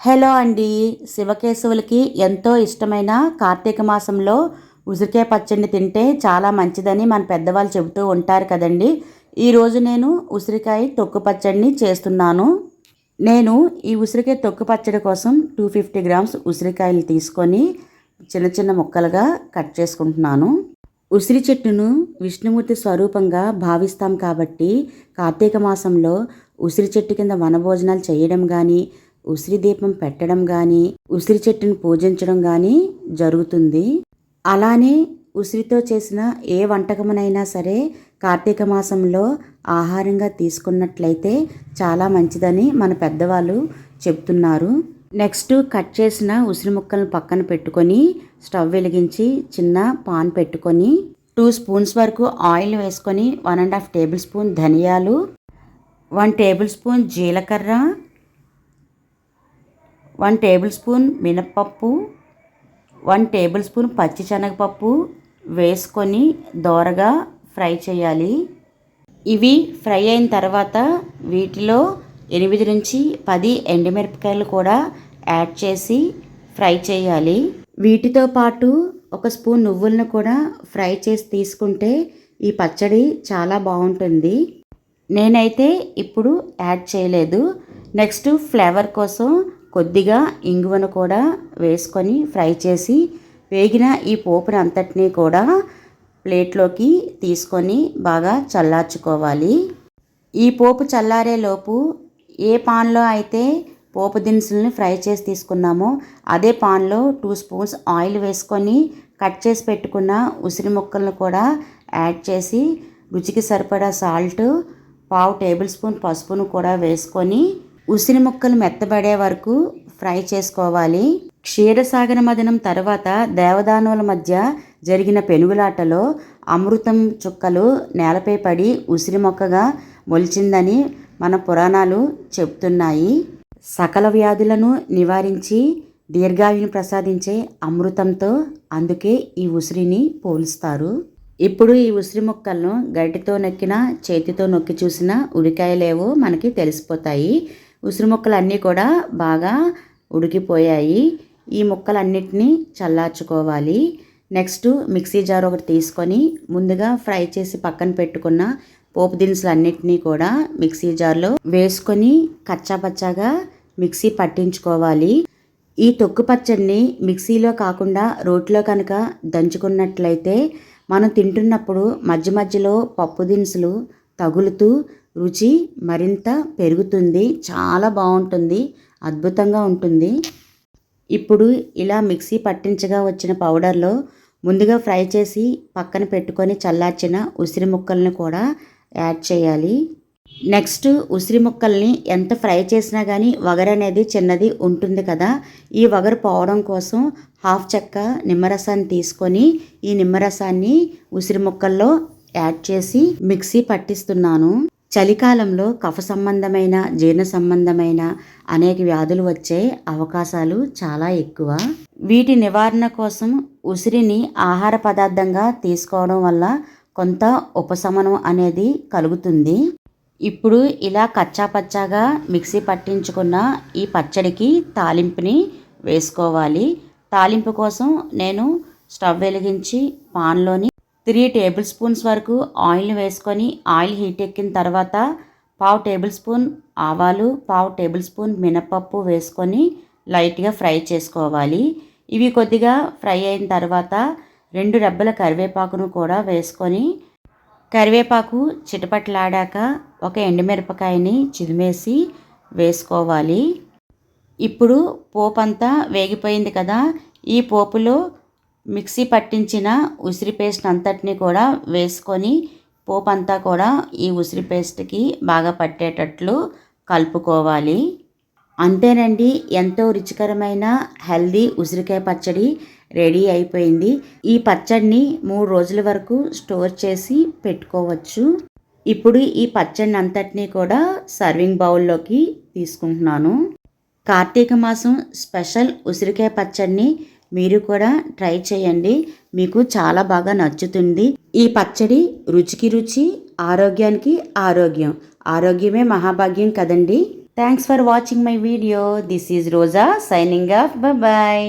Hello అండి. శివకేశవులకి ఎంతో ఇష్టమైన కార్తీక మాసంలో ఉసిరికాయ పచ్చడిని తింటే చాలా మంచిదని మన పెద్దవాళ్ళు చెబుతూ ఉంటారు కదండి. ఈరోజు నేను ఉసిరికాయ తొక్కు పచ్చడిని చేస్తున్నాను. నేను ఈ ఉసిరికాయ తొక్కు పచ్చడి కోసం టూ ఫిఫ్టీ గ్రామ్స్ ఉసిరికాయలు తీసుకొని చిన్న చిన్న ముక్కలుగా కట్ చేసుకుంటున్నాను. ఉసిరి చెట్టును విష్ణుమూర్తి స్వరూపంగా భావిస్తాం కాబట్టి కార్తీక మాసంలో ఉసిరి చెట్టు కింద వనభోజనాలు చేయడం కానీ ఉసిరి దీపం పెట్టడం కానీ ఉసిరి చెట్టును పూజించడం కానీ జరుగుతుంది. అలానే ఉసిరితో చేసిన ఏ వంటకమునైనా సరే కార్తీక మాసంలో ఆహారంగా తీసుకున్నట్లయితే చాలా మంచిదని మన పెద్దవాళ్ళు చెప్తున్నారు. నెక్స్ట్ కట్ చేసిన ఉసిరి ముక్కలను పక్కన పెట్టుకొని స్టవ్ వెలిగించి చిన్న పాన్ పెట్టుకొని టూ స్పూన్స్ వరకు ఆయిల్ వేసుకొని one and half tablespoon ధనియాలు వన్ టేబుల్ స్పూన్ జీలకర్ర వన్ టేబుల్ స్పూన్ మినప్పప్పు వన్ టేబుల్ స్పూన్ పచ్చిశనగపప్పు వేసుకొని దోరగా ఫ్రై చేయాలి. ఇవి ఫ్రై అయిన తర్వాత వీటిలో ఎనిమిది నుంచి పది ఎండుమిరపకాయలు కూడా యాడ్ చేసి ఫ్రై చేయాలి. వీటితో పాటు ఒక స్పూన్ నువ్వులను కూడా ఫ్రై చేసి తీసుకుంటే ఈ పచ్చడి చాలా బాగుంటుంది. నేనైతే ఇప్పుడు యాడ్ చేయలేదు. నెక్స్ట్ ఫ్లేవర్ కోసం కొద్దిగా ఇంగువను కూడా వేసుకొని ఫ్రై చేసి వేగిన ఈ పోపుని అంతటినీ కూడా ప్లేట్లోకి తీసుకొని బాగా చల్లార్చుకోవాలి. ఈ పోపు చల్లారేలోపు ఏ పాన్లో అయితే పోపు దినుసులను ఫ్రై చేసి తీసుకున్నామో అదే పాన్లో టూ స్పూన్స్ ఆయిల్ వేసుకొని కట్ చేసి పెట్టుకున్న ఉసిరి ముక్కలను కూడా యాడ్ చేసి రుచికి సరిపడా సాల్ట్ పావు టేబుల్ స్పూన్ పసుపును కూడా వేసుకొని ఉసిరి ముక్కలు మెత్తబడే వరకు ఫ్రై చేసుకోవాలి. క్షీరసాగర మదనం తర్వాత దేవదానుల మధ్య జరిగిన పెనుగులాటలో అమృతం చుక్కలు నేలపై పడి ఉసిరి మొక్కగా మొలిచిందని మన పురాణాలు చెప్తున్నాయి. సకల వ్యాధులను నివారించి దీర్ఘాయుని ప్రసాదించే అమృతంతో అందుకే ఈ ఉసిరిని పోలుస్తారు. ఇప్పుడు ఈ ఉసిరి ముక్కలను గడ్డితో నొక్కిన చేతితో నొక్కి చూసిన ఉడికాయలేవో మనకి తెలిసిపోతాయి. ఉసిరి ముక్కలు అన్నీ కూడా బాగా ఉడికిపోయాయి. ఈ ముక్కలన్నిటినీ చల్లార్చుకోవాలి. నెక్స్ట్ మిక్సీ జార్ ఒకటి తీసుకొని ముందుగా ఫ్రై చేసి పక్కన పెట్టుకున్న పోపు దినుసులు అన్నిటినీ కూడా మిక్సీ జార్లో వేసుకొని కచ్చాపచ్చాగా మిక్సీ పట్టించుకోవాలి. ఈ తొక్కు పచ్చడిని మిక్సీలో కాకుండా రోట్లో కనుక దంచుకున్నట్లయితే మనం తింటున్నప్పుడు మధ్య మధ్యలో పప్పు దినుసులు తగులుతూ రుచి మరింత పెరుగుతుంది. చాలా బాగుంటుంది. అద్భుతంగా ఉంటుంది. ఇప్పుడు ఇలా మిక్సీ పట్టించగా వచ్చిన పౌడర్లో ముందుగా ఫ్రై చేసి పక్కన పెట్టుకొని చల్లార్చిన ఉసిరి ముక్కల్ని కూడా యాడ్ చేయాలి. నెక్స్ట్ ఉసిరి ముక్కల్ని ఎంత ఫ్రై చేసినా కానీ వగరు అనేది చిన్నది ఉంటుంది కదా. ఈ వగరు పోవడం కోసం హాఫ్ చెక్క నిమ్మరసాన్ని తీసుకొని ఈ నిమ్మరసాన్ని ఉసిరి ముక్కల్లో యాడ్ చేసి మిక్సీ పట్టిస్తున్నాను. చలికాలంలో కఫ సంబంధమైన జీర్ణ సంబంధమైన అనేక వ్యాధులు వచ్చే అవకాశాలు చాలా ఎక్కువ. వీటి నివారణ కోసం ఉసిరిని ఆహార పదార్థంగా తీసుకోవడం వల్ల కొంత ఉపశమనం అనేది కలుగుతుంది. ఇప్పుడు ఇలా కచ్చా పచ్చాగా మిక్సీ పట్టించుకున్న ఈ పచ్చడికి తాలింపుని వేసుకోవాలి. తాలింపు కోసం నేను స్టవ్ వెలిగించి పాన్లోని త్రీ టేబుల్ స్పూన్స్ వరకు ఆయిల్ని వేసుకొని ఆయిల్ హీట్ ఎక్కిన తర్వాత పావు టేబుల్ స్పూన్ ఆవాలు పావు టేబుల్ స్పూన్ మినపప్పు వేసుకొని లైట్గా ఫ్రై చేసుకోవాలి. ఇవి కొద్దిగా ఫ్రై అయిన తర్వాత రెండు రెబ్బల కరివేపాకును కూడా వేసుకొని కరివేపాకు చిటపట్లాడాక ఒక ఎండుమిరపకాయని చిదిమేసి వేసుకోవాలి. ఇప్పుడు పోపు అంతా వేగిపోయింది కదా ఈ పోపులో మిక్సీ పట్టించిన ఉసిరి పేస్ట్ అంతటిని కూడా వేసుకొని పోపు అంతా కూడా ఈ ఉసిరి పేస్ట్కి బాగా పట్టేటట్లు కలుపుకోవాలి. అంతేనండి ఎంతో రుచికరమైన హెల్దీ ఉసిరికాయ పచ్చడి రెడీ అయిపోయింది. ఈ పచ్చడిని మూడు రోజుల వరకు స్టోర్ చేసి పెట్టుకోవచ్చు. ఇప్పుడు ఈ పచ్చడిని అంతటినీ కూడా సర్వింగ్ బౌల్లోకి తీసుకుంటున్నాను. కార్తీక మాసం స్పెషల్ ఉసిరికాయ పచ్చడిని మీరు కూడా ట్రై చేయండి. మీకు చాలా బాగా నచ్చుతుంది. ఈ పచ్చడి రుచికి రుచి ఆరోగ్యానికి ఆరోగ్యం. ఆరోగ్యమే మహాభాగ్యం కదండి. Thanks for watching my video this is Roja signing off bye